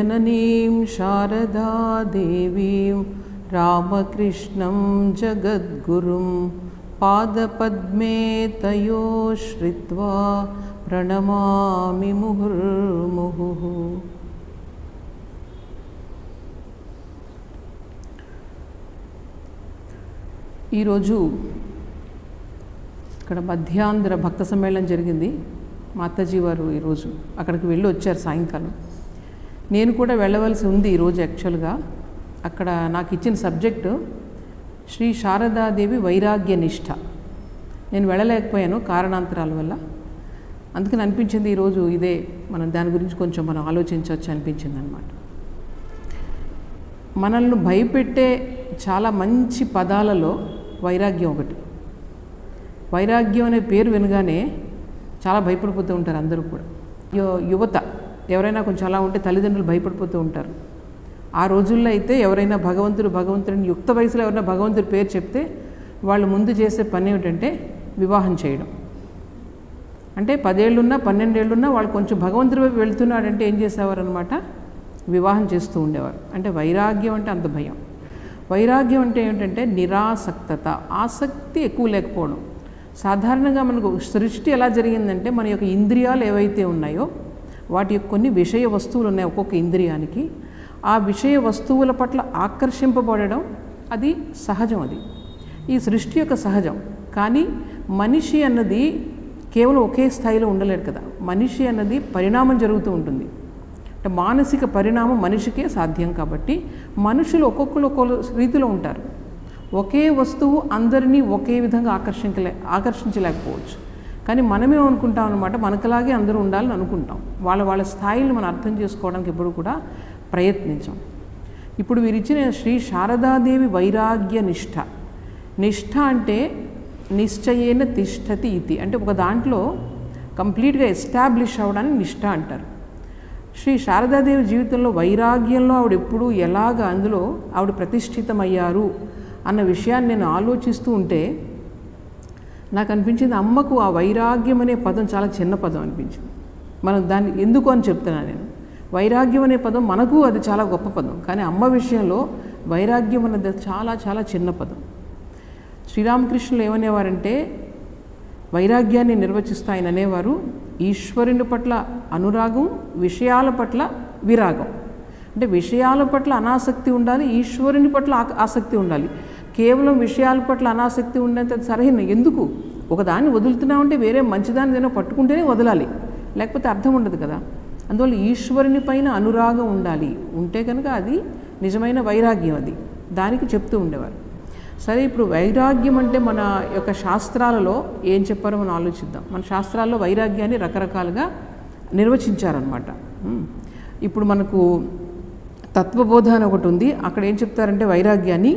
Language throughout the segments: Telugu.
ॐ जननीं शारदादेवीं रामकृष्णं जगद्गुरुं पादपद्मे तयो श्रित्वा प्रणमामि मुहुर्मुहुः ఈరోజు ఇక్కడ మధ్యాంధ్ర భక్త సమ్మేళనం జరిగింది మా అత్తజీ వారు ఈరోజు అక్కడికి వెళ్ళి వచ్చారు సాయంకాలం నేను కూడా వెళ్ళవలసి ఉంది ఈరోజు యాక్చువల్గా అక్కడ నాకు ఇచ్చిన సబ్జెక్టు శ్రీ శారదాదేవి వైరాగ్య నిష్ఠ నేను వెళ్ళలేకపోయాను కారణాంతరాల వల్ల. అందుకని అనిపించింది ఈరోజు ఇదే మనం దాని గురించి కొంచెం మనం ఆలోచించవచ్చు అనిపించింది అనమాట మనల్ని భయపెట్టే చాలా మంచి పదాలలో వైరాగ్యం ఒకటి. వైరాగ్యం అనే పేరు వినగానే చాలా భయపడిపోతూ ఉంటారు అందరూ కూడా. యువత. ఎవరైనా కొంచెం అలా ఉంటే తల్లిదండ్రులు భయపడిపోతూ ఉంటారు. ఆ రోజుల్లో అయితే ఎవరైనా భగవంతుడు భగవంతుడిని యుక్త వయసులో ఎవరైనా భగవంతుడి పేరు చెప్తే వాళ్ళు ముందు చేసే పని ఏమిటంటే వివాహం చేయడం. అంటే పదేళ్ళున్నా పన్నెండేళ్ళున్నా వాళ్ళు కొంచెం భగవంతుడి వైపు వెళ్తున్నాడంటే ఏం చేసేవారు అనమాట వివాహం చేస్తూ ఉండేవారు. అంటే వైరాగ్యం అంటే అంత భయం. వైరాగ్యం అంటే ఏంటంటే నిరాసక్తత ఆసక్తి ఎక్కువ లేకపోవడం. సాధారణంగా మనకు సృష్టి ఎలా జరిగిందంటే మన యొక్క ఇంద్రియాలు ఏవైతే ఉన్నాయో వాటి యొక్క కొన్ని విషయ వస్తువులు ఉన్నాయి ఒక్కొక్క ఇంద్రియానికి. ఆ విషయ వస్తువుల పట్ల ఆకర్షింపబడడం అది సహజం అది. ఈ సృష్టి యొక్క సహజం. కానీ మనిషి అన్నది కేవలం ఒకే స్థాయిలో ఉండలేడు కదా. మనిషి అన్నది పరిణామం జరుగుతూ ఉంటుంది. అంటే మానసిక పరిణామం మనిషికే సాధ్యం కాబట్టి మనుషులు ఒక్కొక్కరు ఒక్కొక్క రీతిలో ఉంటారు. ఒకే వస్తువు అందరినీ ఒకే విధంగా ఆకర్షించలే ఆకర్షించలేకపోవచ్చు. కానీ మనమే అనుకుంటాం అనమాట మనకులాగే అందరూ ఉండాలని అనుకుంటాం. వాళ్ళ వాళ్ళ స్థాయిని మనం అర్థం చేసుకోవడానికి ఎప్పుడు కూడా ప్రయత్నించాం. ఇప్పుడు వీరిచ్చిన శ్రీ శారదాదేవి వైరాగ్య నిష్ఠ. నిష్ఠ అంటే నిశ్చయేన తిష్టతి ఇది. అంటే ఒక దాంట్లో కంప్లీట్గా ఎస్టాబ్లిష్ అవ్వడాన్ని నిష్ఠ అంటారు. శ్రీ శారదాదేవి జీవితంలో వైరాగ్యంలో ఆవిడ ఎప్పుడు ఎలాగ అందులో ఆవిడ ప్రతిష్ఠితమయ్యారు అన్న విషయాన్ని నేను ఆలోచిస్తూ ఉంటే నాకు అనిపించింది అమ్మకు ఆ వైరాగ్యం అనే పదం చాలా చిన్న పదం అనిపించింది. మనం దాన్ని ఎందుకు అని చెప్తున్నాను నేను. వైరాగ్యం అనే పదం మనకు అది చాలా గొప్ప పదం. కానీ అమ్మ విషయంలో వైరాగ్యం అన్నది చాలా చాలా చిన్న పదం. శ్రీరామకృష్ణులు ఏమనేవారంటే వైరాగ్యాన్ని నిర్వచిస్తూ ఆయన అనేవారు. ఈశ్వరుని పట్ల అనురాగం విషయాల పట్ల విరాగం. అంటే విషయాల పట్ల అనాసక్తి ఉండాలి ఈశ్వరుని పట్ల ఆ- ఆసక్తి ఉండాలి. కేవలం విషయాల పట్ల అనాసక్తి ఉండేంత సరైన ఎందుకు? ఒకదాన్ని వదులుతున్నామంటే వేరే మంచిదాన్ని ఏదైనా పట్టుకుంటేనే వదలాలి. లేకపోతే అర్థం ఉండదు కదా. అందువల్ల ఈశ్వరుని పైన అనురాగం ఉండాలి. ఉంటే కనుక అది నిజమైన వైరాగ్యం అది. దానికి చెప్తూ ఉండేవారు. సరే ఇప్పుడు వైరాగ్యం అంటే మన యొక్క శాస్త్రాలలో ఏం చెప్పారో మనం ఆలోచిద్దాం. మన శాస్త్రాల్లో వైరాగ్యాన్ని రకరకాలుగా నిర్వచించారనమాట ఇప్పుడు మనకు తత్వబోధ అని ఒకటి ఉంది. అక్కడ ఏం చెప్తారంటే వైరాగ్యాన్ని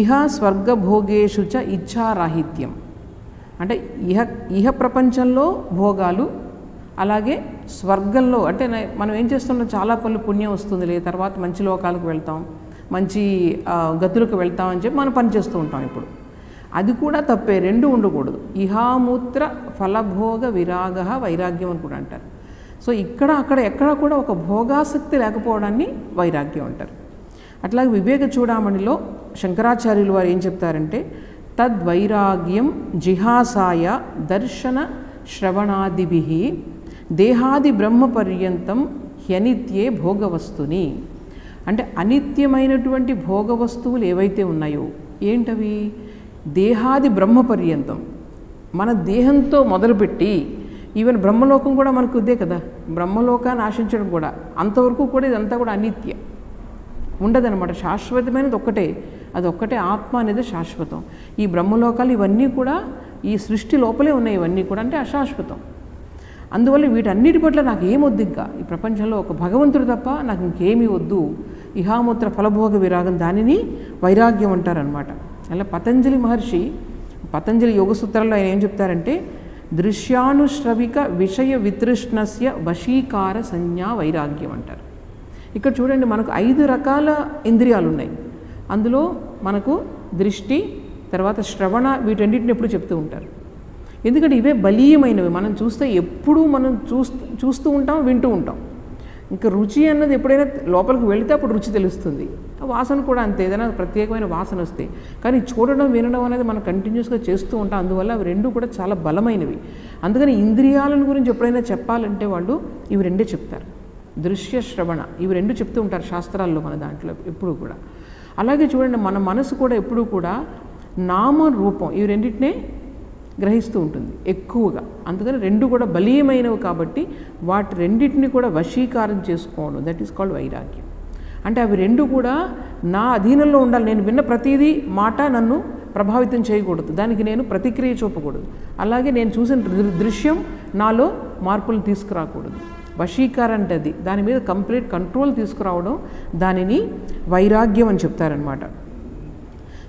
ఇహ స్వర్గభోగేషు చ ఇచ్ఛారాహిత్యం అంటే ఇహ ఇహ ప్రపంచంలో భోగాలు అలాగే స్వర్గంలో అంటే మనం ఏం చేస్తున్నాం? చాలా పనులు పుణ్యం వస్తుంది లే తర్వాత మంచి లోకాలకు వెళ్తాం మంచి గతులకు వెళ్తాం అని చెప్పి మనం పనిచేస్తూ ఉంటాం ఇప్పుడు. అది కూడా తప్పే రెండు ఉండకూడదు. ఇహామూత్ర ఫలభోగ విరాగ వైరాగ్యం అని కూడా అంటారు. సో ఇక్కడ అక్కడ ఎక్కడ కూడా ఒక భోగాసక్తి లేకపోవడాన్ని వైరాగ్యం అంటారు. అట్లాగే వివేక చూడామణిలో శంకరాచార్యులు వారు ఏం చెప్తారంటే తద్వైరాగ్యం జిహాసాయ దర్శన శ్రవణాదిభి దేహాది బ్రహ్మ పర్యంతం హ్యనిత్యే భోగవస్తుని. అంటే అనిత్యమైనటువంటి భోగవస్తువులు ఏవైతే ఉన్నాయో ఏంటవి? దేహాది బ్రహ్మ పర్యంతం మన దేహంతో మొదలుపెట్టి ఈవెన్ బ్రహ్మలోకం కూడా మనకు ఇదే కదా. బ్రహ్మలోకాన్ని ఆశించడం కూడా. అంతవరకు కూడా ఇదంతా కూడా అనిత్య. ఉండదన్నమాట. శాశ్వతమైనది ఒక్కటే. అది ఒక్కటే ఆత్మ అనేది శాశ్వతం. ఈ బ్రహ్మలోకాలు ఇవన్నీ కూడా ఈ సృష్టి లోపలే ఉన్నాయి. ఇవన్నీ కూడా అంటే అశాశ్వతం. అందువల్ల వీటన్నిటి పట్ల నాకు ఏమొద్దు ఇంకా? ఈ ప్రపంచంలో ఒక భగవంతుడు తప్ప నాకు ఇంకేమీ వద్దు. ఇహామూత్ర ఫలభోగ విరాగం దానిని వైరాగ్యం అంటారనమాట అలా పతంజలి మహర్షి పతంజలి యోగ సూత్రాల్లో ఆయన ఏం చెప్తారంటే దృశ్యానుశ్రవిక విషయ వితృష్ణస్య వశీకార సంజ్ఞా వైరాగ్యం అంటారు. ఇక్కడ చూడండి మనకు ఐదు రకాల ఇంద్రియాలు ఉన్నాయి అందులో మనకు దృష్టి తర్వాత శ్రవణ వీటన్నిటిని ఎప్పుడు చెప్తూ ఉంటారు. ఎందుకంటే ఇవే బలీయమైనవి. మనం చూస్తే ఎప్పుడూ మనం చూస్తూ చూస్తూ ఉంటాం వింటూ ఉంటాం. ఇంకా రుచి అన్నది ఎప్పుడైనా లోపలికి వెళితే అప్పుడు రుచి తెలుస్తుంది. వాసన కూడా అంతే. ఏదైనా ప్రత్యేకమైన వాసన వస్తాయి కానీ చూడడం వినడం అనేది మనం కంటిన్యూస్గా చేస్తూ ఉంటాం. అందువల్ల అవి రెండు కూడా చాలా బలమైనవి. అందుకని ఇంద్రియాలను గురించి ఎప్పుడైనా చెప్పాలంటే వాళ్ళు ఇవి రెండే చెప్తారు. దృశ్య శ్రవణ ఇవి రెండు చెప్తూ ఉంటారు శాస్త్రాల్లో మన దాంట్లో ఎప్పుడూ కూడా. అలాగే చూడండి మన మనసు కూడా ఎప్పుడూ కూడా నామ రూపం ఇవి రెండింటినే గ్రహిస్తూ ఉంటుంది ఎక్కువగా. అందుకని రెండు కూడా బలీయమైనవి కాబట్టి వాటి రెండింటిని కూడా వశీకారం చేసుకోవడం దట్ ఈస్ కాల్డ్ వైరాగ్యం. అంటే అవి రెండు కూడా నా అధీనంలో ఉండాలి. నేను విన్న ప్రతిదీ మాట నన్ను ప్రభావితం చేయకూడదు. దానికి నేను ప్రతిక్రియ చూపకూడదు. అలాగే నేను చూసిన దృశ్యం నాలో మార్పులు తీసుకురాకూడదు. వశీకారం అంటే అది. దాని మీద కంప్లీట్ కంట్రోల్ తీసుకురావడం దానిని వైరాగ్యం అని చెప్తారనమాట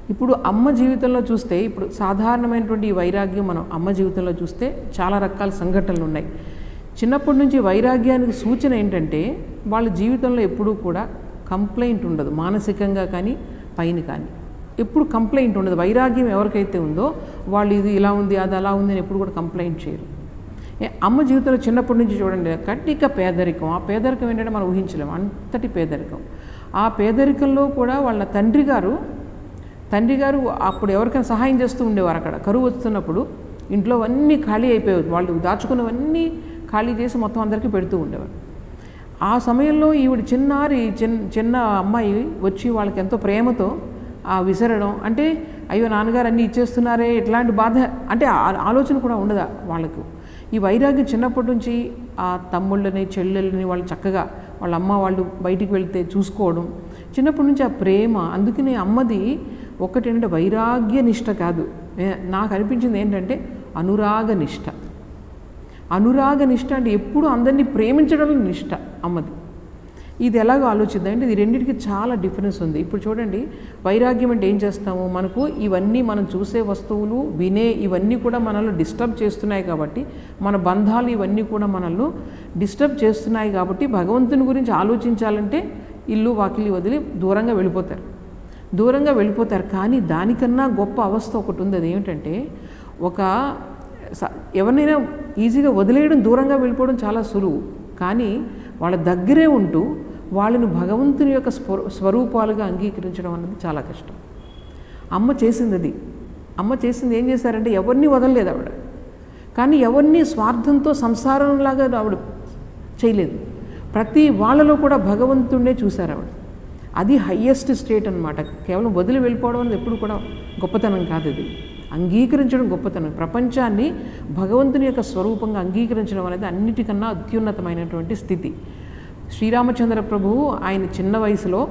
ఇప్పుడు అమ్మ జీవితంలో చూస్తే ఇప్పుడు సాధారణమైనటువంటి ఈ వైరాగ్యం మనం అమ్మ జీవితంలో చూస్తే చాలా రకాల సంఘటనలు ఉన్నాయి చిన్నప్పటి నుంచి వైరాగ్యానికి సూచన ఏంటంటే వాళ్ళ జీవితంలో ఎప్పుడూ కూడా కంప్లైంట్ ఉండదు. మానసికంగా కానీ పైన కానీ. ఎప్పుడు కంప్లైంట్ ఉండదు. వైరాగ్యం ఎవరికైతే ఉందో వాళ్ళు ఇది ఇలా ఉంది అది అలా ఉంది అని ఎప్పుడు కూడా కంప్లైంట్ చేయరు. ఏ, అమ్మ జీవితంలో చిన్నప్పటి నుంచి చూడండి కట్టిక పేదరికం. ఆ పేదరికం ఏంటంటే మనం ఊహించలేము. అంతటి పేదరికం. ఆ పేదరికంలో కూడా వాళ్ళ తండ్రి గారు తండ్రి గారు అప్పుడు ఎవరికైనా సహాయం చేస్తూ ఉండేవారు అక్కడ. కరువు వస్తున్నప్పుడు ఇంట్లో అన్నీ ఖాళీ అయిపోయేవి. వాళ్ళు దాచుకున్నవన్నీ ఖాళీ చేసి మొత్తం అందరికీ పెడుతూ ఉండేవారు. ఆ సమయంలో ఈవిడ చిన్నారి చిన్న చిన్న అమ్మాయి వచ్చి వాళ్ళకి ఎంతో ప్రేమతో ఆ విసరడం. అంటే అయ్యో నాన్నగారు అన్నీ ఇచ్చేస్తున్నారే ఇట్లాంటి బాధ అంటే ఆ- ఆలోచన కూడా ఉండదా వాళ్ళకు? ఈ వైరాగ్యం చిన్నప్పటి నుంచి ఆ తమ్ముళ్ళని చెల్లెళ్ళని వాళ్ళు చక్కగా వాళ్ళ అమ్మ వాళ్ళు బయటికి వెళ్తే చూసుకోవడం. చిన్నప్పటి నుంచి ఆ ప్రేమ అందుకనే అమ్మది ఒకటి వైరాగ్య నిష్ట కాదు. నాకు అనిపించింది ఏంటంటే అనురాగ నిష్ట. అనురాగ నిష్ట అంటే ఎప్పుడు అందరినీ ప్రేమించడం నిష్ట. అమ్మది. ఇది ఎలాగో ఆలోచిద్దాం అంటే ఇది రెండింటికి చాలా డిఫరెన్స్ ఉంది. ఇప్పుడు చూడండి వైరాగ్యం అంటే ఏం చేస్తాము? మనకు ఇవన్నీ మనం చూసే వస్తువులు వినే ఇవన్నీ కూడా మనల్ని డిస్టర్బ్ చేస్తున్నాయి కాబట్టి మన బంధాలు ఇవన్నీ కూడా మనల్ని డిస్టర్బ్ చేస్తున్నాయి కాబట్టి భగవంతుని గురించి ఆలోచించాలంటే ఇల్లు వాకిలి వదిలి దూరంగా వెళ్ళిపోతారు. దూరంగా వెళ్ళిపోతారు. కానీ దానికన్నా గొప్ప అవస్థ ఒకటి ఉంది. అది ఏమిటంటే ఒక స- ఎవరినైనా ఈజీగా వదిలేయడం దూరంగా వెళ్ళిపోవడం చాలా సులువు. కానీ వాళ్ళ దగ్గరే ఉంటూ వాళ్ళని భగవంతుని యొక్క స్వరూపాలుగా అంగీకరించడం అన్నది చాలా కష్టం. అమ్మ చేసింది అది అమ్మ చేసింది ఏం చేశారంటే ఎవరిని వదలలేదు ఆవిడ. కానీ ఎవరిని స్వార్థంతో సంసారంలాగా ఆవిడ చేయలేదు. ప్రతి వాళ్ళలో కూడా భగవంతుడే చూశారు ఆవిడ. అది హయ్యెస్ట్ స్టేట్ అన్నమాట. కేవలం వదిలి వెళ్ళిపోవడం అనేది ఎప్పుడు కూడా గొప్పతనం కాదు అది అంగీకరించడం గొప్పతనం. ప్రపంచాన్ని భగవంతుని యొక్క స్వరూపంగా అంగీకరించడం అనేది అన్నిటికన్నా అత్యున్నతమైనటువంటి స్థితి. శ్రీరామచంద్ర ప్రభువు ఆయన చిన్న వయసులో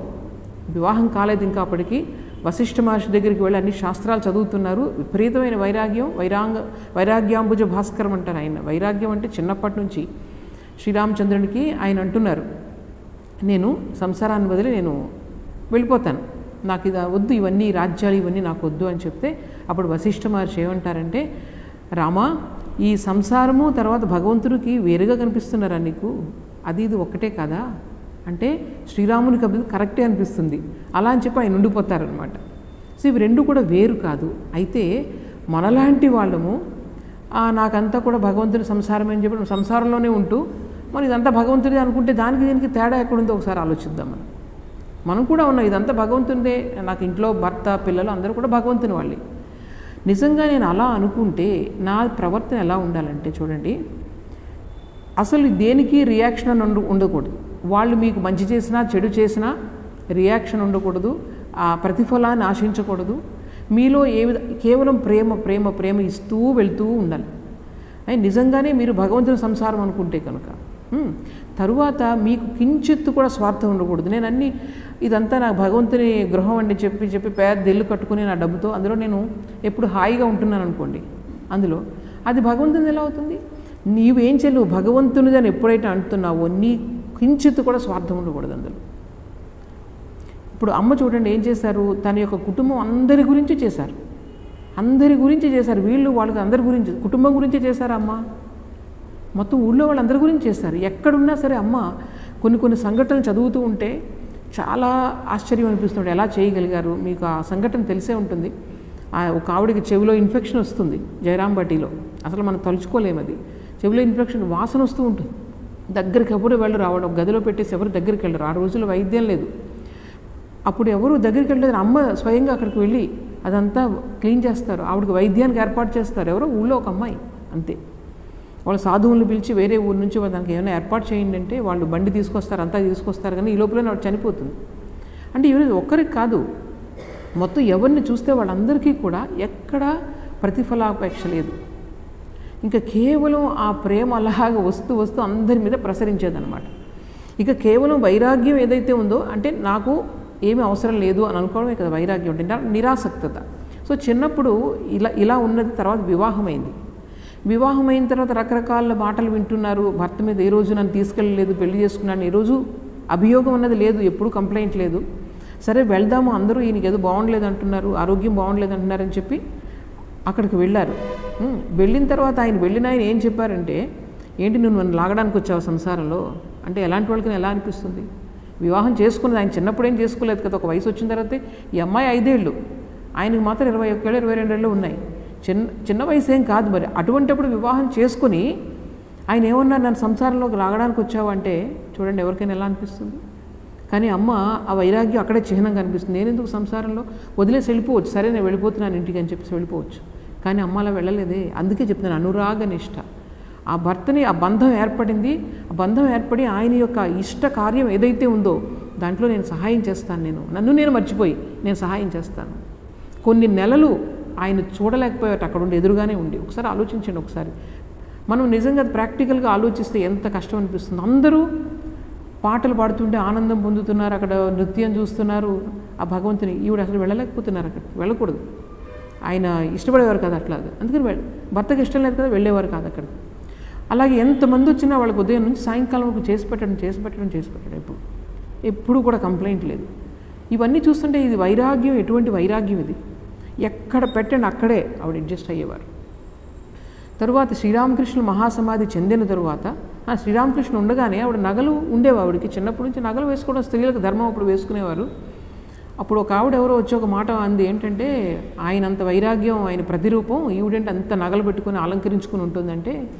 వివాహం కాలేదు ఇంకా అప్పటికి. వశిష్ఠ మహర్షి దగ్గరికి వెళ్ళి అన్ని శాస్త్రాలు చదువుతున్నారు. విపరీతమైన వైరాగ్యం వైరాంగ వైరాగ్యాంబుజ భాస్కరం అంటారు ఆయన. వైరాగ్యం అంటే చిన్నప్పటి నుంచి శ్రీరామచంద్రునికి ఆయన అంటున్నారు. నేను సంసారాన్ని వదిలి నేను వెళ్ళిపోతాను. నాకు ఇది వద్దు ఇవన్నీ రాజ్యాలు ఇవన్నీ నాకు వద్దు అని చెప్తే అప్పుడు వశిష్ఠ మహర్షి ఏమంటారంటే రామా ఈ సంసారము తర్వాత భగవంతుడికి వేరుగా కనిపిస్తున్నారా నీకు? అది ఇది ఒక్కటే కదా? అంటే శ్రీరామునికి అది కరెక్టే అనిపిస్తుంది. అలా అని చెప్పి ఆయన ఉండిపోతారనమాట సో ఇవి రెండు కూడా వేరు కాదు. అయితే మనలాంటి వాళ్ళము నాకంతా కూడా భగవంతుడి సంసారం అని చెప్పి సంసారంలోనే ఉంటూ మరి ఇదంతా భగవంతుడి అనుకుంటే దానికి దీనికి తేడా ఎక్కడుందో ఒకసారి ఆలోచిద్దాం మనం. మనం కూడా ఉన్నాం ఇదంతా భగవంతుడే నాకు ఇంట్లో భర్త పిల్లలు అందరూ కూడా భగవంతుని వాళ్ళే. నిజంగా నేను అలా అనుకుంటే నా ప్రవర్తన ఎలా ఉండాలంటే చూడండి అసలు దేనికి రియాక్షన్ అని ఉండకూడదు. వాళ్ళు మీకు మంచి చేసినా చెడు చేసినా రియాక్షన్ ఉండకూడదు ఆ ప్రతిఫలాన్ని ఆశించకూడదు. మీలో ఏ విధ కేవలం ప్రేమ ప్రేమ ప్రేమ ఇస్తూ వెళ్తూ ఉండాలి. నిజంగానే మీరు భగవంతుని సంసారం అనుకుంటే కనుక తరువాత మీకు కించిత్తు కూడా స్వార్థం ఉండకూడదు. నేను అన్ని ఇదంతా నాకు భగవంతుని గృహం అండి చెప్పి చెప్పి పెద్ద ఇల్లు కట్టుకుని నా డబ్బుతో అందులో నేను ఎప్పుడు హాయిగా ఉంటున్నాను అనుకోండి. అందులో అది భగవంతుని ఎలా అవుతుంది? నీవేం చెల్లు భగవంతునిది అని ఎప్పుడైతే అంటున్నావో నీ కించిత్తు కూడా స్వార్థం ఉండకూడదు అందులో. ఇప్పుడు అమ్మ చూడండి ఏం చేశారు? తన యొక్క కుటుంబం అందరి గురించి చేశారు. అందరి గురించి చేశారు. వీళ్ళు వాళ్ళకి అందరి గురించి కుటుంబం గురించి చేశారమ్మా అమ్మ? మొత్తం ఊళ్ళో వాళ్ళందరి గురించి చేశారు ఎక్కడున్నా సరే అమ్మ కొన్ని కొన్ని సంఘటనలు చదువుతూ ఉంటే చాలా ఆశ్చర్యం అనిపిస్తుంది ఎలా చేయగలిగారు? మీకు ఆ సంఘటన తెలిసే ఉంటుంది. ఆ ఒక ఆవిడకి చెవిలో ఇన్ఫెక్షన్ వస్తుంది జయరాంబట్టిలో అసలు మనం తలుచుకోలేము అది. చెవిలో ఇన్ఫెక్షన్ వాసన వస్తూ ఉంటుంది. దగ్గరికి ఎవరు వెళ్ళరు. రావడం గదిలో పెట్టేసి ఎవరు దగ్గరికి వెళ్ళరు. ఆ రోజుల్లో వైద్యం లేదు. అప్పుడు ఎవరు దగ్గరికి వెళ్ళలేదు అమ్మ స్వయంగా అక్కడికి వెళ్ళి అదంతా క్లీన్ చేస్తారు. ఆవిడకి వైద్యానికి ఏర్పాటు చేస్తారు. ఎవరో ఊళ్ళో ఒక అమ్మాయి అంతే. వాళ్ళు సాధువులను పిలిచి వేరే ఊరు నుంచి దానికి ఏమైనా ఏర్పాటు చేయండి అంటే వాళ్ళు బండి తీసుకొస్తారు అంతా తీసుకొస్తారు కానీ ఈ లోపల వాడు చనిపోతుంది. అంటే ఈరోజు ఒక్కరికి కాదు మొత్తం ఎవరిని చూస్తే వాళ్ళందరికీ కూడా ఎక్కడ ప్రతిఫలాపేక్ష లేదు. ఇంకా కేవలం ఆ ప్రేమ అలాగ వస్తూ వస్తూ అందరి మీద ప్రసరించేదన్నమాట. ఇక కేవలం వైరాగ్యం ఏదైతే ఉందో అంటే నాకు ఏమీ అవసరం లేదు అని అనుకోవడమే కదా వైరాగ్యం అంటే నిరాసక్తత. సో చిన్నప్పుడు ఇలా ఇలా ఉన్నది తర్వాత వివాహమైంది. వివాహం అయిన తర్వాత రకరకాల మాటలు వింటున్నారు. భర్త మీద ఏ రోజు నన్ను తీసుకెళ్ళలేదు పెళ్ళి చేసుకున్నాను ఏ రోజు అభియోగం అన్నది లేదు ఎప్పుడు కంప్లైంట్ లేదు. సరే వెళ్దాము అందరూ ఈయనకి ఏదో బాగుండలేదు అంటున్నారు ఆరోగ్యం బాగుండలేదు అంటున్నారని చెప్పి అక్కడికి వెళ్ళారు. వెళ్ళిన తర్వాత ఆయన వెళ్ళిన ఆయన ఏం చెప్పారంటే ఏంటి నువ్వు నన్ను లాగడానికి వచ్చావు సంసారంలో? అంటే ఎలాంటి వాళ్ళకి ఎలా అనిపిస్తుంది? వివాహం చేసుకున్నది ఆయన చిన్నప్పుడు ఏం చేసుకోలేదు కదా ఒక వయసు వచ్చిన తర్వాత ఈ అమ్మాయి ఐదేళ్ళు. ఆయనకు మాత్రం ఇరవై ఒకేళ్ళు ఇరవై రెండేళ్ళు ఉన్నాయి. చిన్న చిన్న వయసు ఏం కాదు మరి. అటువంటిప్పుడు వివాహం చేసుకుని ఆయన ఏమన్నారు? నన్ను సంసారంలోకి లాగడానికి వచ్చావు అంటే చూడండి ఎవరికైనా ఎలా అనిపిస్తుంది? కానీ అమ్మ ఆ వైరాగ్యం అక్కడే చిహ్నంగా కనిపిస్తుంది. నేను ఎందుకు సంసారంలో వదిలేసి వెళ్ళిపోవచ్చు? సరే నేను వెళ్ళిపోతున్నాను ఇంటికి అని చెప్పేసి వెళ్ళిపోవచ్చు. కానీ అమ్మ అలా వెళ్ళలేదే. అందుకే చెప్తున్నాను అనురాగ నిష్ట. ఆ భర్తని ఆ బంధం ఏర్పడింది. ఆ బంధం ఏర్పడి ఆయన యొక్క ఇష్ట కార్యం ఏదైతే ఉందో దాంట్లో నేను సహాయం చేస్తాను నేను. నన్ను నేను మర్చిపోయి నేను సహాయం చేస్తాను. కొన్ని నెలలు ఆయన చూడలేకపోయాట అక్కడ ఉండి ఎదురుగానే ఉండి. ఒకసారి ఆలోచించండి ఒకసారి. మనం నిజంగా ప్రాక్టికల్గా ఆలోచిస్తే ఎంత కష్టం అనిపిస్తుంది. అందరూ పాటలు పాడుతుంటే ఆనందం పొందుతున్నారు అక్కడ నృత్యం చూస్తున్నారు. ఆ భగవంతుని ఈవిడ అసలు వెళ్ళలేకపోతున్నారు అక్కడ వెళ్ళకూడదు. ఆయన ఇష్టపడేవారు కాదు అట్లా అందుకని భర్తకి ఇష్టం లేదు కదా వెళ్ళేవారు కాదు అక్కడ అలాగే ఎంతమంది వచ్చినా వాళ్ళకి ఉదయం నుంచి సాయంకాలం వరకు చేసి పెట్టడం చేసి పెట్టడం చేసి పెట్టడం ఎప్పుడు. ఎప్పుడు కూడా కంప్లైంట్ లేదు. ఇవన్నీ చూస్తుంటే ఇది వైరాగ్యం ఎటువంటి వైరాగ్యం ఇది? ఎక్కడ పెట్టండి అక్కడే ఆవిడ అడ్జస్ట్ అయ్యేవారు. తరువాత శ్రీరామకృష్ణ మహాసమాధి చెందిన తరువాత ఆ శ్రీరామకృష్ణ ఉండగానే ఆవిడ నగలు ఉండేవి ఆవిడకి. చిన్నప్పటి నుంచి నగలు వేసుకోవడం స్త్రీలకు ధర్మం అప్పుడు వేసుకునేవారు. అప్పుడు ఒక ఆవిడ ఎవరో వచ్చి ఒక మాట అంది ఏంటంటే ఆయన అంత వైరాగ్యం ఆయన ప్రతిరూపం ఈవిడంటే అంత నగలు పెట్టుకొని అలంకరించుకుని ఉంటుందంటే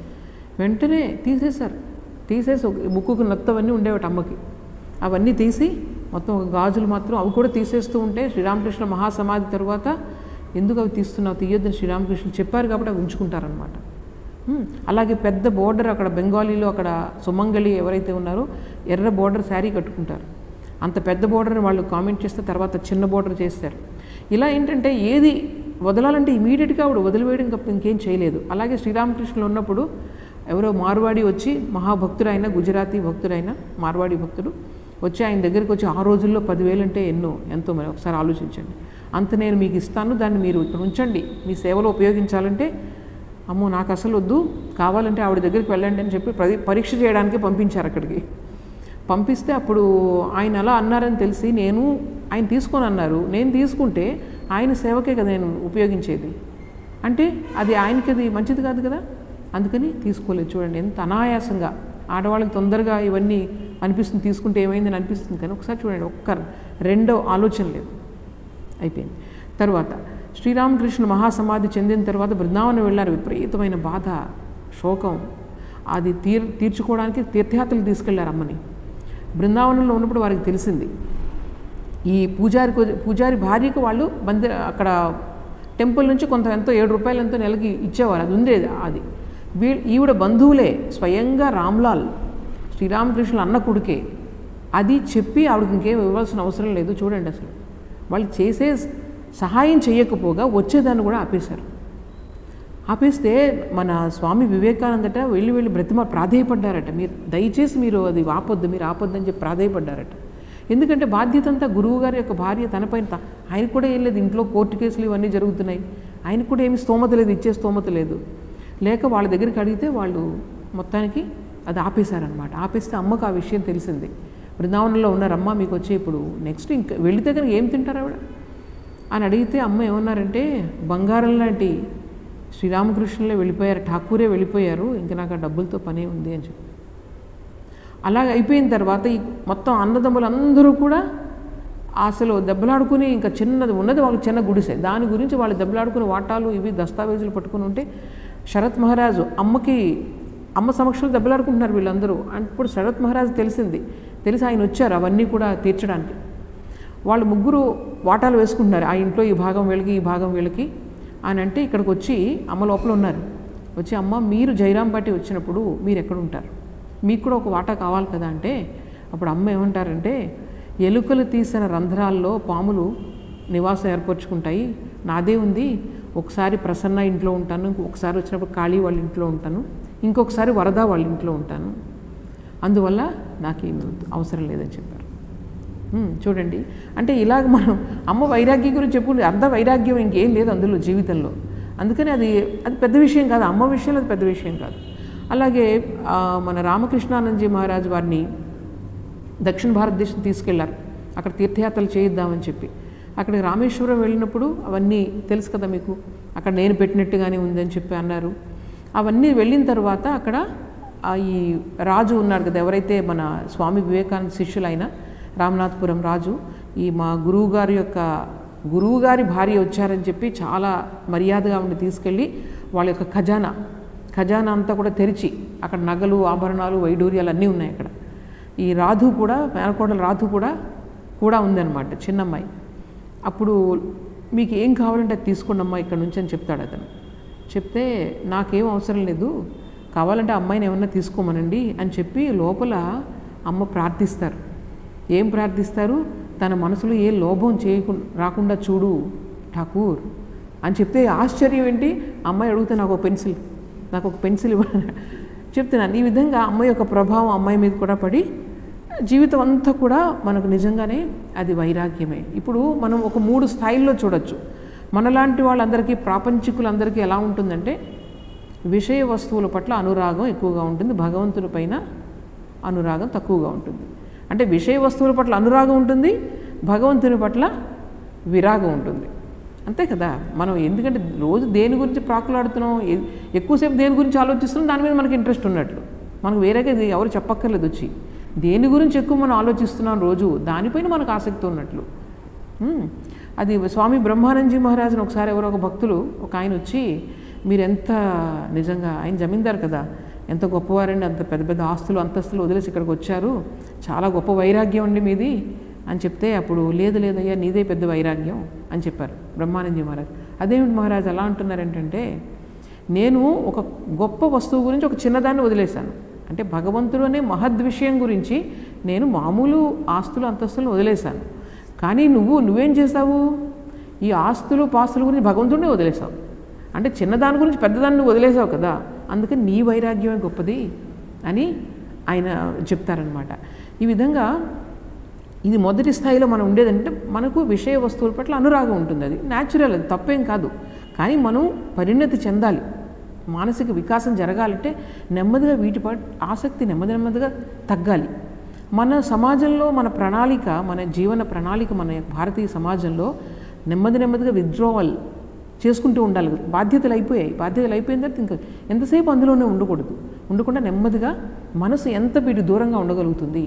వెంటనే తీసేశారు. తీసేసి ఒక ముక్కుకు నత్తవన్నీ ఉండేవాటి అమ్మకి. అవన్నీ తీసి మొత్తం ఒక గాజులు మాత్రం అవి కూడా తీసేస్తూ ఉంటే శ్రీరామకృష్ణ మహాసమాధి తర్వాత ఎందుకు అవి తీస్తున్నావు? తీయొద్దని శ్రీరామకృష్ణులు చెప్పారు కాబట్టి అవి ఉంచుకుంటారనమాట అలాగే పెద్ద బోర్డర్ అక్కడ బెంగాలీలో అక్కడ సుమంగళి ఎవరైతే ఉన్నారో ఎర్ర బోర్డర్ శారీ కట్టుకుంటారు. అంత పెద్ద బోర్డర్ని వాళ్ళు కామెంట్ చేస్తే తర్వాత చిన్న బోర్డర్ చేస్తారు. ఇలా ఏంటంటే ఏది వదలాలంటే ఇమీడియట్గా ఆవిడ వదిలివేయడం తప్ప ఇంకేం చేయలేదు. అలాగే శ్రీరామకృష్ణులు ఉన్నప్పుడు ఎవరో మార్వాడి వచ్చి మహాభక్తుడైన గుజరాతీ భక్తుడైన మార్వాడి భక్తుడు వచ్చి ఆయన దగ్గరికి వచ్చి ఆ రోజుల్లో పదివేలు అంటే ఎన్నో? ఎంతో మరి ఒకసారి ఆలోచించండి. అంత నేను మీకు ఇస్తాను దాన్ని మీరు ఇక్కడ ఉంచండి. మీ సేవలో ఉపయోగించాలంటే అమ్మో నాకు అసలు వద్దు కావాలంటే ఆవిడ దగ్గరికి వెళ్ళండి అని చెప్పి పరీక్ష చేయడానికి పంపించారు అక్కడికి. పంపిస్తే అప్పుడు ఆయన అలా అన్నారని తెలిసి నేను ఆయన తీసుకొని అన్నారు. నేను తీసుకుంటే ఆయన సేవకే కదా నేను ఉపయోగించేది. అంటే అది ఆయనకి అది మంచిది కాదు కదా? అందుకని తీసుకోలేదు. చూడండి ఎంత అనాయాసంగా. ఆడవాళ్ళకి తొందరగా ఇవన్నీ అనిపిస్తుంది తీసుకుంటే ఏమైందని అనిపిస్తుంది. కానీ ఒకసారి చూడండి ఒక్క రెండో ఆలోచన లేదు. అయిపోయింది. తర్వాత శ్రీరామకృష్ణ మహాసమాధి చెందిన తర్వాత బృందావనం వెళ్ళారు. విపరీతమైన బాధ శోకం. అది తీర్ తీర్చుకోవడానికి తీర్థయాత్రలు తీసుకెళ్ళారు అమ్మని. బృందావనంలో ఉన్నప్పుడు వారికి తెలిసింది. ఈ పూజారి పూజారి భార్యకు వాళ్ళు మందిర అక్కడ టెంపుల్ నుంచి కొంత ఎంతో ఏడు రూపాయలు ఎంతో నెలకి ఇచ్చేవారు. అది ఉండేది అది. వీ ఈవిడ బంధువులే స్వయంగా రామ్లాల్ శ్రీరామకృష్ణుల అన్న కొడుకే. అది చెప్పి ఆవిడకి ఇంకేం ఇవ్వాల్సిన అవసరం లేదు. చూడండి అసలు. వాళ్ళు చేసే సహాయం చేయకపోగా వచ్చేదాన్ని కూడా ఆపేశారు. ఆపేస్తే మన స్వామి వివేకానందట వెళ్ళి వెళ్ళి బ్రతిమ ప్రాధేయపడ్డారట. మీరు దయచేసి మీరు అది ఆపొద్దు మీరు ఆపొద్దని చెప్పి ప్రాధేయపడ్డారట. ఎందుకంటే బాధ్యత అంతా గురువు గారి యొక్క భార్య తనపైన ఆయన కూడా ఏం లేదు ఇంట్లో కోర్టు కేసులు ఇవన్నీ జరుగుతున్నాయి. ఆయనకు కూడా ఏమి స్తోమత లేదు ఇచ్చే స్తోమత లేదు. లేక వాళ్ళ దగ్గరికి అడిగితే వాళ్ళు మొత్తానికి అది ఆపేశారనమాట ఆపేస్తే అమ్మకు ఆ విషయం తెలిసింది. బృందావనంలో ఉన్నారమ్మ మీకు వచ్చే ఇప్పుడు నెక్స్ట్ ఇంకా వెళ్ళి కనుక ఏం తింటారు ఆవిడ? అని అడిగితే అమ్మ ఏమన్నారంటే బంగారం లాంటి శ్రీరామకృష్ణులే వెళ్ళిపోయారు ఠాకూరే వెళ్ళిపోయారు ఇంకా నాకు ఆ డబ్బులతో పనే ఉంది అని చెప్పి. అలాగ అయిపోయిన తర్వాత ఈ మొత్తం అన్నదమ్ములు అందరూ కూడా అసలు దెబ్బలాడుకుని ఇంకా చిన్నది ఉన్నది వాళ్ళకి చిన్న గుడిసె. దాని గురించి వాళ్ళు దెబ్బలాడుకుని వాటాలు ఇవి దస్తావేజులు పట్టుకుని ఉంటే శరత్ మహారాజు అమ్మకి అమ్మ సమక్షంలో దెబ్బలాడుకుంటున్నారు వీళ్ళందరూ. అంటే ఇప్పుడు శరత్ మహారాజ్ తెలిసింది తెలిసి? ఆయన వచ్చారు అవన్నీ కూడా తీర్చడానికి. వాళ్ళు ముగ్గురు వాటాలు వేసుకుంటున్నారు. ఆ ఇంట్లో ఈ భాగం వీళ్ళకి ఈ భాగం వీళ్ళకి అని అంటే ఇక్కడికి వచ్చి అమ్మ లోపల ఉన్నారు. వచ్చి అమ్మ మీరు జైరాం బట్టి వచ్చినప్పుడు మీరు ఎక్కడ ఉంటారు మీకు కూడా ఒక వాటా కావాలి కదా అంటే అప్పుడు అమ్మ ఏమంటారంటే ఎలుకలు తీసిన రంధ్రాల్లో పాములు నివాసం ఏర్పరచుకుంటాయి. నాదే ఉంది. ఒకసారి ప్రసన్న ఇంట్లో ఉంటాను. ఒకసారి వచ్చినప్పుడు కాళీ వాళ్ళ ఇంట్లో ఉంటాను. ఇంకొకసారి వరద వాళ్ళ ఇంట్లో ఉంటాను. అందువల్ల నాకేమి అవసరం లేదని చెప్పారు. చూడండి. అంటే ఇలాగ మనం అమ్మ వైరాగ్యం గురించి చెప్పుకుంటే అంత వైరాగ్యం ఇంకేం లేదు అందులో జీవితంలో. అందుకని అది అది పెద్ద విషయం కాదు. అమ్మ విషయంలో అది పెద్ద విషయం కాదు. అలాగే మన రామకృష్ణానందజీ మహారాజు వారిని దక్షిణ భారతదేశం తీసుకెళ్ళారు. అక్కడ తీర్థయాత్రలు చేయిద్దామని చెప్పి. అక్కడికి రామేశ్వరం వెళ్ళినప్పుడు అవన్నీ తెలుసు కదా మీకు. అక్కడ నేను పెట్టినట్టుగానే ఉందని చెప్పి అన్నారు. అవన్నీ వెళ్ళిన తర్వాత అక్కడ ఈ రాజు ఉన్నారు కదా ఎవరైతే మన స్వామి వివేకానంద శిష్యులైన రామనాథపురం రాజు ఈ మా గురువు గారి యొక్క గురువు గారి భార్య వచ్చారని చెప్పి చాలా మర్యాదగా ఉండి తీసుకెళ్ళి వాళ్ళ యొక్క ఖజానా ఖజానా అంతా కూడా తెరిచి అక్కడ నగలు ఆభరణాలు వైడూర్యాలు అన్నీ ఉన్నాయి అక్కడ. ఈ రాధు కూడా మేనకోడల రాధు కూడా కూడా ఉందన్నమాట చిన్నమ్మాయి. అప్పుడు మీకు ఏం కావాలంటే అది ఇక్కడ నుంచి అని చెప్తాడు అతను. చెప్తే నాకేం అవసరం లేదు కావాలంటే అమ్మాయిని ఏమన్నా తీసుకోమనండి అని చెప్పి లోపల అమ్మ ప్రార్థిస్తారు. ఏం ప్రార్థిస్తారు? తన మనసులో ఏ లోభం చేయకుండా రాకుండా చూడు ఠాకూర్ అని చెప్తే ఆశ్చర్యం ఏంటి? అమ్మాయి అడిగితే నాకు ఒక పెన్సిల్ నాకు ఒక పెన్సిల్ ఇవ్వండి చెప్తున్నాను ఈ విధంగా అమ్మాయి యొక్క ప్రభావం అమ్మాయి మీద కూడా పడి జీవితం అంతా కూడా మనకు నిజంగానే అది వైరాగ్యమే. ఇప్పుడు మనం ఒక మూడు స్థాయిల్లో చూడొచ్చు. మనలాంటి వాళ్ళందరికీ ప్రాపంచికులందరికీ ఎలా ఉంటుందంటే విషయ వస్తువుల పట్ల అనురాగం ఎక్కువగా ఉంటుంది. భగవంతుని పైన అనురాగం తక్కువగా ఉంటుంది. అంటే విషయ వస్తువుల పట్ల అనురాగం ఉంటుంది భగవంతుని పట్ల విరాగం ఉంటుంది. అంతే కదా? మనం ఎందుకంటే రోజు దేని గురించి ప్రాకులాడుతున్నాం? ఎక్కువసేపు దేని గురించి ఆలోచిస్తున్నాం? దాని మీద మనకి ఇంట్రెస్ట్ ఉన్నట్లు. మనకు వేరేగా ఎవరు చెప్పక్కర్లేదు వచ్చి. దేని గురించి ఎక్కువ మనం ఆలోచిస్తున్నాం రోజు? దానిపైన మనకు ఆసక్తి ఉన్నట్లు. అది స్వామి బ్రహ్మానందజీ మహారాజుని ఒకసారి ఎవరో ఒక భక్తులు ఒక ఆయన వచ్చి మీరు ఎంత నిజంగా ఆయన జమీందారు కదా ఎంత గొప్పవారండి అంత పెద్ద పెద్ద ఆస్తులు అంతస్తులు వదిలేసి ఇక్కడికి వచ్చారు. చాలా గొప్ప వైరాగ్యం అండి మీది అని చెప్తే అప్పుడు లేదు లేదయ్యా నీదే పెద్ద వైరాగ్యం అని చెప్పారు బ్రహ్మానందజీ మహారాజ్. అదేమిటి మహారాజ్ ఎలా అంటున్నారంటే నేను ఒక గొప్ప వస్తువు గురించి ఒక చిన్నదాన్ని వదిలేశాను. అంటే భగవంతుడు అనే మహద్ విషయం గురించి నేను మామూలు ఆస్తులు అంతస్తులను వదిలేశాను. కానీ నువ్వు నువ్వేం చేసావు ఈ ఆస్తులు పాస్తుల గురించి భగవంతుడిని వదిలేసావు అంటే చిన్నదాని గురించి పెద్దదాన్ని నువ్వు వదిలేసావు కదా అందుకని నీ వైరాగ్యమే గొప్పది అని ఆయన చెప్తారనమాట ఈ విధంగా ఇది మొదటి స్థాయిలో మనం ఉండేదంటే మనకు విషయ వస్తువుల పట్ల అనురాగం ఉంటుంది. అది న్యాచురల్ అది తప్పేం కాదు. కానీ మనం పరిణతి చెందాలి. మానసిక వికాసం జరగాలంటే నెమ్మదిగా వీటి పట్ల ఆసక్తి నెమ్మది నెమ్మదిగా తగ్గాలి. మన సమాజంలో మన ప్రణాళిక మన జీవన ప్రణాళిక మన భారతీయ సమాజంలో నెమ్మది నెమ్మదిగా విత్డ్రోవల్ చేసుకుంటూ ఉండాలి బాధ్యతలు అయిపోయాయి. బాధ్యతలు అయిపోయిన తర్వాత ఇంకా ఎంతసేపు అందులోనే ఉండకూడదు. ఉండకుండా నెమ్మదిగా మనసు ఎంత వీటి దూరంగా ఉండగలుగుతుంది?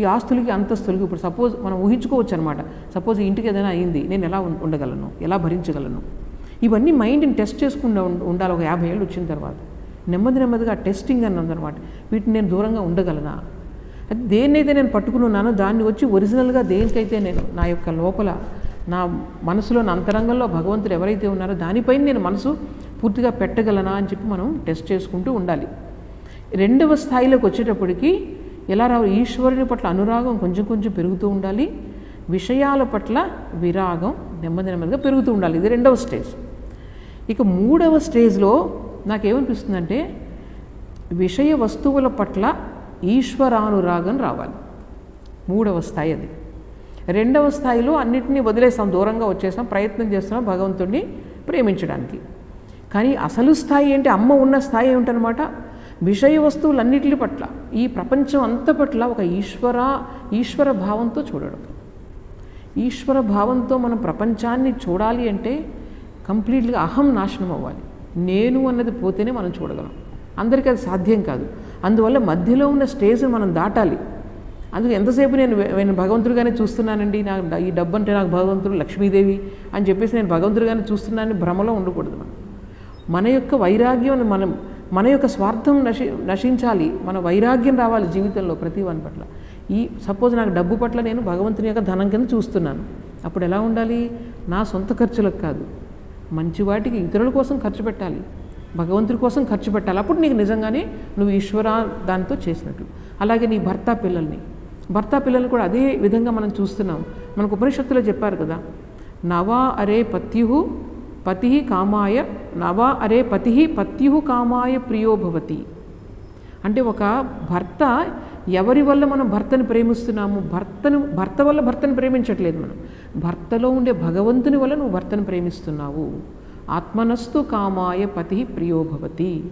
ఈ ఆస్తులకి అంతస్తులకి ఇప్పుడు సపోజ్ మనం ఊహించుకోవచ్చు అనమాట సపోజ్ ఇంటికి ఏదైనా అయింది నేను ఎలా ఉండగలను? ఎలా భరించగలను? ఇవన్నీ మైండ్ని టెస్ట్ చేసుకుండా ఉండాలి. ఒక యాభై ఏళ్ళు వచ్చిన తర్వాత. నెమ్మది నెమ్మదిగా టెస్టింగ్ అని ఉందన్నమాట వీటిని నేను దూరంగా ఉండగలనా? అది దేన్నైతే నేను పట్టుకుని ఉన్నానో దాన్ని వచ్చి ఒరిజినల్గా దేనికైతే నేను నా యొక్క లోపల నా మనసులో నా అంతరంగంలో భగవంతుడు ఎవరైతే ఉన్నారో దానిపైన నేను మనసు పూర్తిగా పెట్టగలనా అని చెప్పి మనం టెస్ట్ చేసుకుంటూ ఉండాలి. రెండవ స్థాయిలోకి వచ్చేటప్పటికి ఎలా రావు ఈశ్వరుని పట్ల అనురాగం కొంచెం కొంచెం పెరుగుతూ ఉండాలి. విషయాల పట్ల విరాగం నెమ్మది నెమ్మదిగా పెరుగుతూ ఉండాలి. ఇది రెండవ స్టేజ్. ఇక మూడవ స్టేజ్లో నాకేమనిపిస్తుందంటే విషయ వస్తువుల పట్ల ఈశ్వరానురాగం రావాలి. మూడవ స్థాయి అది. రెండవ స్థాయిలో అన్నిటినీ వదిలేస్తాం దూరంగా వచ్చేసాం ప్రయత్నం చేస్తున్నాం భగవంతుడిని ప్రేమించడానికి. కానీ అసలు స్థాయి ఏంటి? అమ్మ ఉన్న స్థాయి ఏమిటనమాట విషయ వస్తువులన్నిటి పట్ల ఈ ప్రపంచం అంత పట్ల ఒక ఈశ్వర ఈశ్వర భావంతో చూడడం. ఈశ్వర భావంతో మనం ప్రపంచాన్ని చూడాలి అంటే కంప్లీట్గా అహం నాశనం అవ్వాలి. నేను అన్నది పోతేనే మనం చూడగలం. అందరికీ అది సాధ్యం కాదు. అందువల్ల మధ్యలో ఉన్న స్టేజ్ని మనం దాటాలి. అందుకు ఎంతసేపు నేను నేను భగవంతుడిగానే చూస్తున్నానండి నాకు ఈ డబ్బు అంటే నాకు భగవంతుడు లక్ష్మీదేవి అని చెప్పేసి నేను భగవంతుడిగానే చూస్తున్నానని భ్రమలో ఉండకూడదు మనం. మన యొక్క వైరాగ్యం మనం మన యొక్క స్వార్థం నశి నశించాలి. మన వైరాగ్యం రావాలి జీవితంలో ప్రతి వాని పట్ల. ఈ సపోజ్ నాకు డబ్బు పట్ల నేను భగవంతుని యొక్క ధనం కింద చూస్తున్నాను. అప్పుడు ఎలా ఉండాలి? నా సొంత ఖర్చులకు కాదు. మంచి వాటికి ఇతరుల కోసం ఖర్చు పెట్టాలి. భగవంతుడి కోసం ఖర్చు పెట్టాలి. అప్పుడు నీకు నిజంగానే నువ్వు ఈశ్వర దానితో చేసినట్లు. అలాగే నీ భర్త పిల్లల్ని భర్త పిల్లల్ని కూడా అదే విధంగా మనం చూస్తున్నాం. మనకు ఉపనిషత్తులో చెప్పారు కదా నవా అరే పత్యు పతి కామాయ నవా అరే పతి పత్యు కామాయ ప్రియోభవతి అంటే ఒక భర్త ఎవరి వల్ల మనం భర్తను ప్రేమిస్తున్నాము? భర్తను భర్త వల్ల భర్తను ప్రేమించట్లేదు మనం. భర్తలో ఉండే భగవంతుని వల్ల నువ్వు భర్తను ప్రేమిస్తున్నావు. ఆత్మనస్తు కామాయ పతి ప్రియోభవతి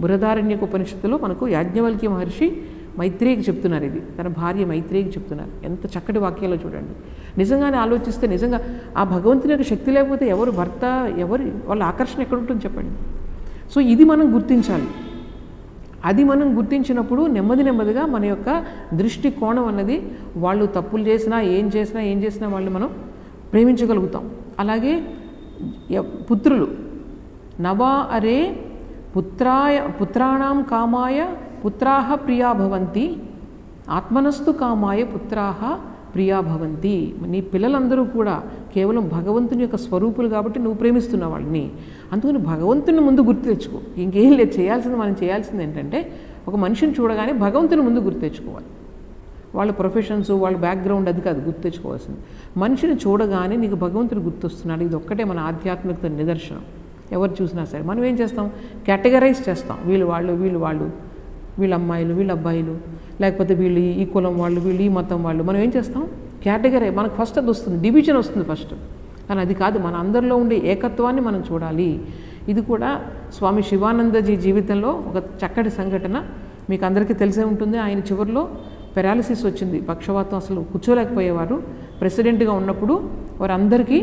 బృహదారణ్యక ఉపనిషత్తులో మనకు యాజ్ఞవల్క్య మహర్షి మైత్రేయికి చెప్తున్నారు ఇది. తన భార్య మైత్రేయికి చెప్తున్నారు. ఎంత చక్కటి వాక్యాలో చూడండి. నిజంగానే ఆలోచిస్తే నిజంగా ఆ భగవంతుని యొక్క శక్తి లేకపోతే ఎవరు భర్త ఎవరి వాళ్ళ ఆకర్షణ ఎక్కడ ఉంటుంది చెప్పండి. సో ఇది మనం గుర్తించాలి. అది మనం గుర్తించినప్పుడు నెమ్మది నెమ్మదిగా మన యొక్క దృష్టి కోణం అన్నది వాళ్ళు తప్పులు చేసినా ఏం చేసినా ఏం చేసినా వాళ్ళు మనం ప్రేమించగలుగుతాం. అలాగే పుత్రులు. నవా అరే పుత్రాయ పుత్రాణం కామాయ పుత్రాహ ప్రియా భవంతి. ఆత్మనస్తు కామాయ పుత్రాహ ప్రియా భవంతి. నీ పిల్లలందరూ కూడా కేవలం భగవంతుని యొక్క స్వరూపులు కాబట్టి నువ్వు ప్రేమిస్తున్నావు వాళ్ళని. అందుకని భగవంతుని ముందు గుర్తు తెచ్చుకో. ఇంకేం లేదు చేయాల్సింది మనం చేయాల్సింది ఏంటంటే ఒక మనిషిని చూడగానే భగవంతుని ముందు గుర్తు తెచ్చుకోవాలి. వాళ్ళ ప్రొఫెషన్స్ వాళ్ళ బ్యాక్గ్రౌండ్ అది కాదు గుర్తు తెచ్చుకోవాల్సింది. మనిషిని చూడగానే నీకు భగవంతుడు గుర్తొస్తున్నాడు. ఇది ఒక్కటే మన ఆధ్యాత్మికత నిదర్శనం. ఎవరు చూసినా సరే మనం ఏం చేస్తాం? కేటగరైజ్ చేస్తాం. వీళ్ళు వాళ్ళు వీళ్ళు వాళ్ళు. వీళ్ళ అమ్మాయిలు వీళ్ళ అబ్బాయిలు లేకపోతే వీళ్ళు ఈ కులం వాళ్ళు వీళ్ళు ఈ మతం వాళ్ళు. మనం ఏం చేస్తాం? కేటగిరీ మనకు ఫస్ట్ అది వస్తుంది డివిజన్ వస్తుంది ఫస్ట్ కానీ అది కాదు మన అందరిలో ఉండే ఏకత్వాన్ని మనం చూడాలి. ఇది కూడా స్వామి శివానందజీ జీవితంలో ఒక చక్కటి సంఘటన. మీకు అందరికీ తెలిసే ఉంటుంది ఆయన చివరిలో పెరాలిసిస్ వచ్చింది. పక్షవాతం అసలు కూర్చోలేకపోయేవారు. ప్రెసిడెంట్గా ఉన్నప్పుడు వారందరికీ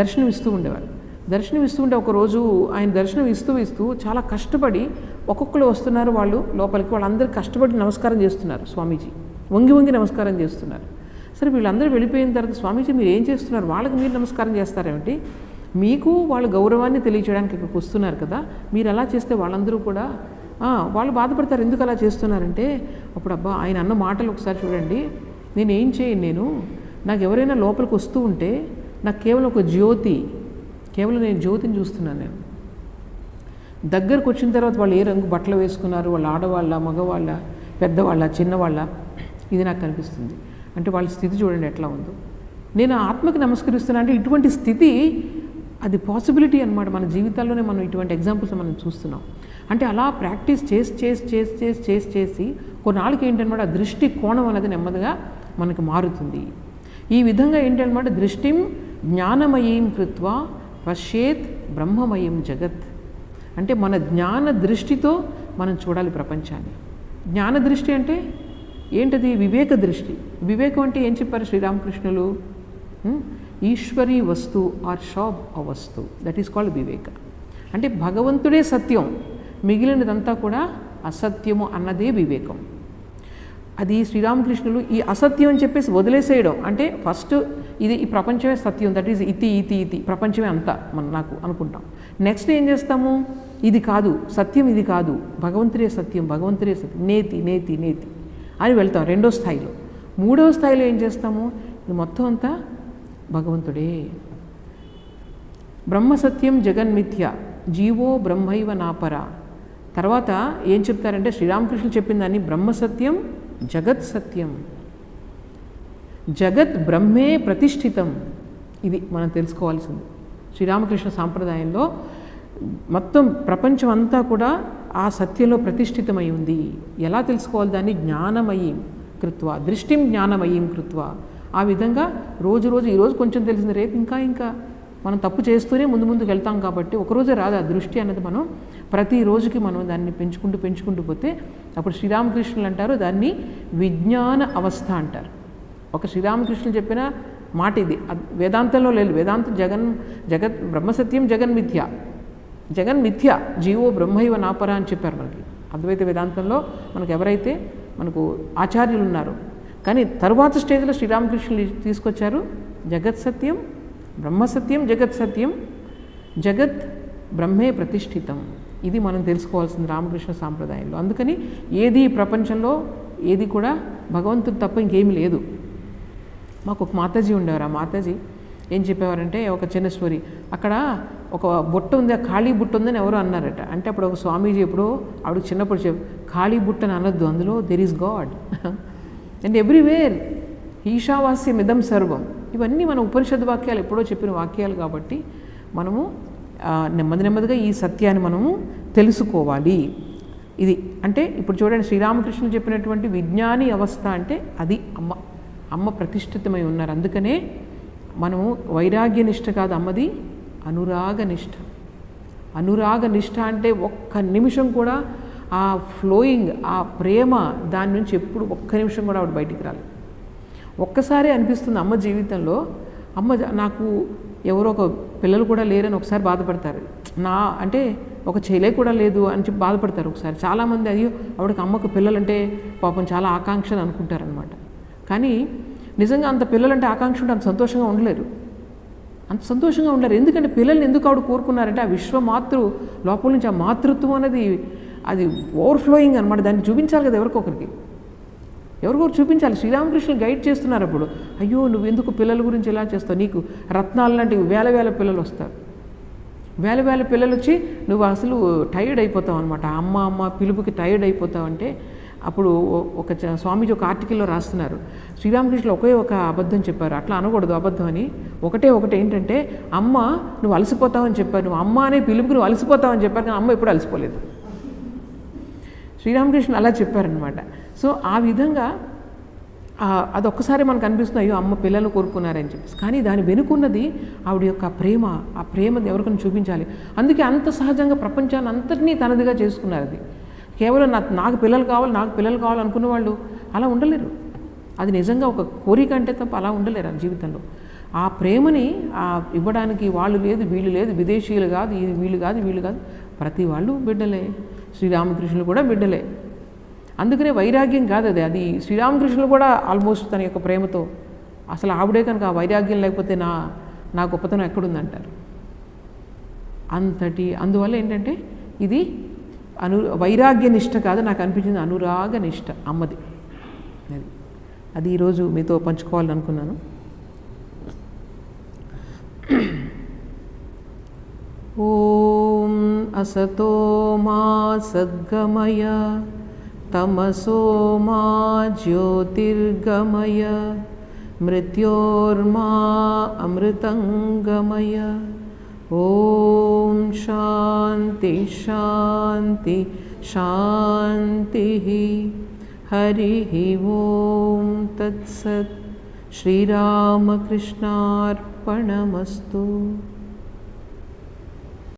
దర్శనం ఇస్తూ ఉండేవారు. దర్శనం ఇస్తూ ఉంటే ఒకరోజు ఆయన దర్శనం ఇస్తూ ఇస్తూ చాలా కష్టపడి ఒక్కొక్కరు వస్తున్నారు వాళ్ళు లోపలికి వాళ్ళందరూ కష్టపడి నమస్కారం చేస్తున్నారు స్వామీజీ. వంగి వంగి నమస్కారం చేస్తున్నారు. సరే వీళ్ళందరూ వెళ్ళిపోయిన తర్వాత స్వామీజీ మీరు ఏం చేస్తున్నారు? వాళ్ళకి మీరు నమస్కారం చేస్తారేమిటి? మీకు వాళ్ళ గౌరవాన్ని తెలియచేయడానికి ఇక్కడికి వస్తున్నారు కదా మీరు అలా చేస్తే వాళ్ళందరూ కూడా వాళ్ళు బాధపడతారు. ఎందుకు అలా చేస్తున్నారంటే అప్పుడు అబ్బా ఆయన అన్న మాటలు ఒకసారి చూడండి. నేను ఏం చేయను నేను? నాకు ఎవరైనా లోపలికి వస్తూ ఉంటే నాకు కేవలం ఒక జ్యోతి కేవలం నేను జ్యోతిని చూస్తున్నాను నేను. దగ్గరకు వచ్చిన తర్వాత వాళ్ళు ఏ రంగు బట్టలు వేసుకున్నారు? వాళ్ళ ఆడవాళ్ళ మగవాళ్ళ పెద్దవాళ్ళ చిన్నవాళ్ళ? ఇది నాకు కనిపిస్తుంది. అంటే వాళ్ళ స్థితి చూడండి ఎట్లా ఉందో. నేను ఆత్మకి నమస్కరిస్తున్నా అంటే ఇటువంటి స్థితి అది పాసిబిలిటీ అనమాట మన జీవితాల్లోనే మనం ఇటువంటి ఎగ్జాంపుల్స్ మనం చూస్తున్నాం. అంటే అలా ప్రాక్టీస్ చేసి చేసి చేసి చేసి చేసి చేసి కొన్నాళ్ళకి ఏంటనమాట ఆ దృష్టి కోణం అనేది నెమ్మదిగా మనకు మారుతుంది. ఈ విధంగా ఏంటనమాట దృష్టిం జ్ఞానమయీం కృత్వా పశ్యేత్ బ్రహ్మమయం జగత్. అంటే మన జ్ఞాన దృష్టితో మనం చూడాలి ప్రపంచాన్ని. జ్ఞాన దృష్టి అంటే ఏంటది? వివేక దృష్టి. వివేకం అంటే ఏం చెప్పారు శ్రీరామకృష్ణులు? ఈశ్వరీ వస్తు ఆర్ షాప్ అ వస్తు దట్ ఈస్ కాల్డ్ వివేక. అంటే భగవంతుడే సత్యం. మిగిలినదంతా కూడా అసత్యము అన్నదే వివేకం. అది శ్రీరామకృష్ణులు ఈ అసత్యం అని చెప్పేసి వదిలేసేయడం. అంటే ఫస్ట్ ఇది ఈ ప్రపంచమే సత్యం దట్ ఈజ్ ఇతి ఇతి ఇతి ప్రపంచమే అంతా మనం నాకు అనుకుంటాం. నెక్స్ట్ ఏం చేస్తాము? ఇది కాదు సత్యం ఇది కాదు. భగవంతుడే సత్యం భగవంతుడే సత్యం. నేతి నేతి నేతి అని వెళ్తాం రెండో స్థాయిలో. మూడో స్థాయిలో ఏం చేస్తాము? ఇది మొత్తం అంతా భగవంతుడే. బ్రహ్మసత్యం జగన్మిథ్య జీవో బ్రహ్మైవ నాపర తర్వాత ఏం చెప్తారంటే శ్రీరామకృష్ణులు చెప్పిన దాన్ని బ్రహ్మసత్యం జగత్ సత్యం. జగత్ బ్రహ్మే ప్రతిష్ఠితం. ఇది మనం తెలుసుకోవాల్సింది. శ్రీరామకృష్ణ సాంప్రదాయంలో మొత్తం ప్రపంచం అంతా కూడా ఆ సత్యంలో ప్రతిష్ఠితమై ఉంది. ఎలా తెలుసుకోవాలి దాన్ని? జ్ఞానమయీం కృత్వ. దృష్టిం జ్ఞానమయీం కృత్వ. ఆ విధంగా రోజు రోజు ఈరోజు కొంచెం తెలిసింది రేపు ఇంకా ఇంకా మనం తప్పు చేస్తూనే ముందు ముందుకు వెళ్తాం కాబట్టి ఒకరోజే రాదు ఆ దృష్టి అన్నది మనం ప్రతి రోజుకి మనం దాన్ని పెంచుకుంటూ పెంచుకుంటూ పోతే అప్పుడు శ్రీరామకృష్ణులు అంటారు దాన్ని విజ్ఞాన అవస్థ అంటారు. ఒక శ్రీరామకృష్ణులు చెప్పిన మాట ఇది. వేదాంతంలో లేదు. వేదాంతం జగన్ జగత్ బ్రహ్మసత్యం జగన్ మిథ్య. జగన్ మిథ్య జీవో బ్రహ్మైవ నాపర అని చెప్పారు మనకి. అద్వైత వేదాంతంలో మనకు ఎవరైతే మనకు ఆచార్యులు ఉన్నారు. కానీ తరువాత స్టేజ్లో శ్రీరామకృష్ణులు తీసుకొచ్చారు జగత్ సత్యం బ్రహ్మసత్యం జగత్ సత్యం జగత్ బ్రహ్మే ప్రతిష్ఠితం. ఇది మనం తెలుసుకోవాల్సింది రామకృష్ణ సాంప్రదాయంలో. అందుకని ఏది ప్రపంచంలో ఏది కూడా భగవంతుడు తప్ప ఇంకేమీ లేదు. మాకు ఒక మాతాజీ ఉండేవారు. ఆ మాతాజీ ఏం చెప్పేవారంటే ఒక చిన్న స్టోరీ. అక్కడ ఒక బుట్ట ఉంది ఆ ఖాళీ బుట్ట ఉందని ఎవరో అన్నారట. అంటే అప్పుడు ఒక స్వామీజీ ఎప్పుడో ఆవిడ చిన్నప్పుడు చెప్ ఖాళీ బుట్ట అని అనొద్దు. అందులో there is God and everywhere ఈశావాస్యం ఇదం సర్వం. ఇవన్నీ మన ఉపనిషద్ వాక్యాలు ఎప్పుడో చెప్పిన వాక్యాలు కాబట్టి మనము నెమ్మది నెమ్మదిగా ఈ సత్యాన్ని మనము తెలుసుకోవాలి. ఇది అంటే ఇప్పుడు చూడండి శ్రీరామకృష్ణ చెప్పినటువంటి విజ్ఞాని అవస్థ అంటే అది అమ్మ అమ్మ ప్రతిష్ఠితమై ఉన్నారు. అందుకనే మనము వైరాగ్య నిష్ట కాదు అమ్మది అనురాగ నిష్ట. అనురాగ నిష్ట అంటే ఒక్క నిమిషం కూడా ఆ ఫ్లోయింగ్ ఆ ప్రేమ దాని నుంచి ఎప్పుడు ఒక్క నిమిషం కూడా ఆవిడ బయటికి రాలి ఒక్కసారి అనిపిస్తుంది అమ్మ జీవితంలో అమ్మ నాకు ఎవరో ఒక పిల్లలు కూడా లేరని ఒకసారి బాధపడతారు. నా అంటే ఒక చెలే కూడా లేదు అని చెప్పి బాధపడతారు ఒకసారి. చాలామంది అయ్యో ఆవిడకి అమ్మకు పిల్లలంటే పాపం చాలా ఆకాంక్షలు అనుకుంటారనమాట కానీ నిజంగా అంత పిల్లలంటే ఆకాంక్ష ఉంటే అంత సంతోషంగా ఉండలేరు. అంత సంతోషంగా ఉండరు ఎందుకంటే పిల్లల్ని ఎందుకు ఆవిడ కోరుకున్నారంటే ఆ విశ్వమాతృ లోపల నుంచి ఆ మాతృత్వం అనేది అది ఓవర్ఫ్లోయింగ్ అనమాట దాన్ని చూపించాలి కదా ఎవరికొకరికి. ఎవరికొకరు చూపించాలి. శ్రీరామకృష్ణులు గైడ్ చేస్తున్నారు అప్పుడు. అయ్యో నువ్వు ఎందుకు పిల్లల గురించి ఇలా చేస్తావు? నీకు రత్నాలు లాంటి వేల వేల పిల్లలు వస్తారు. వేల వేల పిల్లలు వచ్చి నువ్వు అసలు టైర్డ్ అయిపోతావు అనమాట అమ్మ అమ్మ పిలుపుకి టైర్డ్ అయిపోతావు అంటే అప్పుడు ఓ- ఒక స్వామీజీ ఒక ఆర్టికల్లో రాస్తున్నారు. శ్రీరామకృష్ణులు ఒకే ఒక అబద్ధం చెప్పారు. అట్లా అనకూడదు అబద్ధం అని. ఒకటే ఒకటి ఏంటంటే అమ్మ నువ్వు అలసిపోతావని చెప్పారు. నువ్వు అమ్మ అనే పిలుపుకి నువ్వు అలసిపోతావని చెప్పారు కానీ అమ్మ ఎప్పుడు అలసిపోలేదు. శ్రీరామకృష్ణ అలా చెప్పారనమాట సో ఆ విధంగా అదొక్కసారి మనకు అనిపిస్తుంది అయ్యో అమ్మ పిల్లలు కోరుకున్నారని చెప్పేసి. కానీ దాని వెనుకున్నది ఆవిడ యొక్క ప్రేమ ఆ ప్రేమది ఎవరికైనా చూపించాలి. అందుకే అంత సహజంగా ప్రపంచాన్ని అంతటినీ తనదిగా చేసుకున్నారు అది. కేవలం నా నాకు పిల్లలు కావాలి నాకు పిల్లలు కావాలి అనుకున్న వాళ్ళు అలా ఉండలేరు. అది నిజంగా ఒక కోరిక అంటే తప్ప అలా ఉండలేరు ఆ జీవితంలో. ఆ ప్రేమని ఇవ్వడానికి వాళ్ళు లేదు వీళ్ళు లేదు విదేశీయులు కాదు ఈ వీళ్ళు కాదు వీళ్ళు కాదు ప్రతి వాళ్ళు బిడ్డలే. శ్రీరామకృష్ణులు కూడా బిడ్డలే. అందుకనే వైరాగ్యం కాదు అది అది శ్రీరామకృష్ణులు కూడా ఆల్మోస్ట్ తన యొక్క ప్రేమతో అసలు ఆవిడే కనుక ఆ వైరాగ్యం లేకపోతే నా నా గొప్పతనం ఎక్కడుందంటారు అంతటి అందువల్ల ఏంటంటే ఇది అను వైరాగ్య నిష్ట కాదు నాకు అనిపించింది అనురాగ నిష్ట అమ్మది అది అది ఈరోజు మీతో పంచుకోవాలని అనుకున్నాను ॐ असतो मा सद्गमय तमसो मा ज्योतिर्गमय मृत्योर्मा अमृतङ्गमय। ॐ शान्ति शान्ति शान्तिः। हरिः ॐ तत्सत्। श्रीरामकृष्णार्पणमस्तु